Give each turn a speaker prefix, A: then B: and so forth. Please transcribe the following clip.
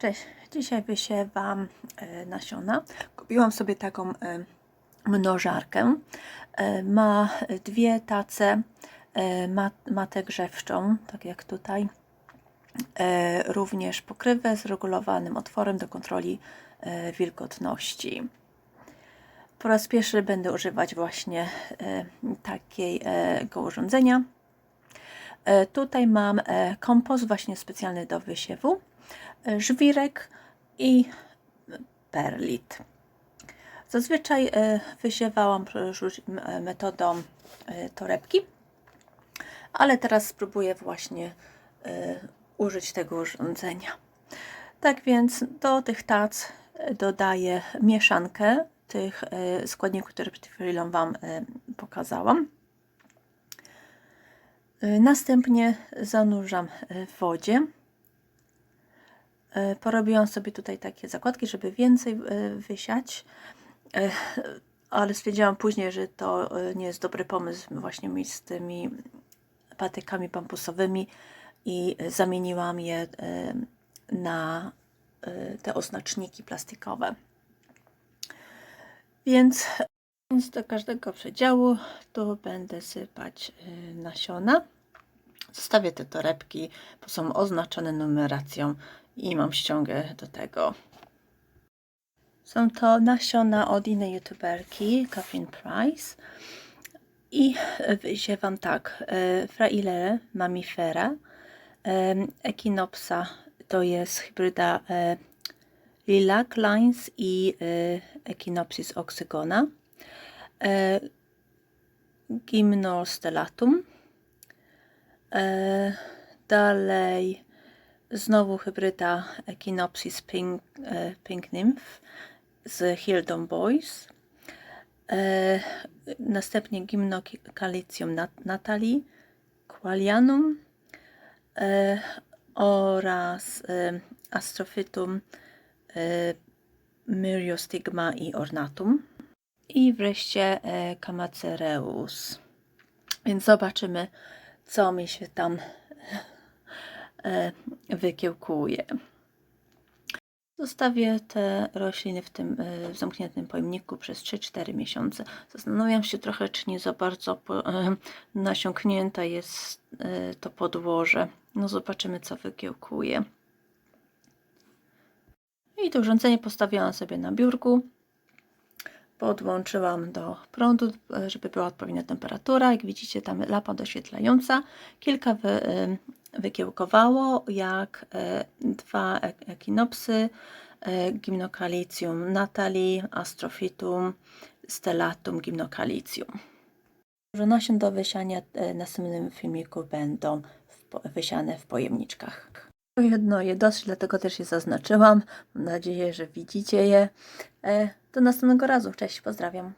A: Cześć, dzisiaj wysiewam e, nasiona. Kupiłam sobie taką e, mnożarkę. E, ma dwie tace, ma, matę grzewczą, tak jak tutaj. Również pokrywę z regulowanym otworem do kontroli wilgotności. Po raz pierwszy będę używać właśnie takiego urządzenia. E, Tutaj mam e, kompost właśnie specjalny do wysiewu, e, żwirek i perlit. Zazwyczaj wysiewałam metodą torebki, ale teraz spróbuję właśnie użyć tego urządzenia. Tak więc do tych tac dodaję mieszankę tych składników, które przed chwilą Wam pokazałam. Y, Następnie zanurzam y, w wodzie. Y, Porobiłam sobie tutaj takie zakładki, żeby więcej wysiać, ale stwierdziłam później, że to nie jest dobry pomysł właśnie mieć z tymi patykami bambusowymi i zamieniłam je na te oznaczniki plastikowe. Więc do każdego przedziału tu będę sypać nasiona. Zostawię te torebki, bo są oznaczone numeracją i mam ściągę do tego. Są to nasiona od innej youtuberki, Coffin Price. I wysiewam tak, y, Fraile mamifera, em, Echinopsa to jest hybryda e, Lilac Lines i Echinopsis oxygona e, Gymnostellatum. E, dalej znowu hybryda Echinopsis pink, e, pink Nymph z Hildon Boys. E, następnie Gymnocalycium nat- natali, Qualianum e, oraz e, Astrophytum e, Myriostigma i Ornatum. I wreszcie e, Kamacereus. Więc zobaczymy, co mi się tam e, wykiełkuje. Zostawię te rośliny w tym e, zamkniętym pojemniku przez 3-4 miesiące. Zastanawiam się trochę, czy nie za bardzo po, e, jest to podłoże. No zobaczymy, co wykiełkuje. I to urządzenie postawiłam sobie na biurku podłączyłam do prądu, e, żeby była odpowiednia temperatura. Jak widzicie, tam lapa doświetlająca. Kilka wy, e, wykiełkowało, jak e, dwa ekinopsy, Gymnocalycium natali, Astrophytum, Stellatum, Gymnocalycium. Że nasion do wysiania w następnym filmiku będą wysiane w pojemniczkach. Jedno je dosyć, dlatego też je zaznaczyłam. Mam nadzieję, że widzicie je. Do następnego razu. Cześć, pozdrawiam.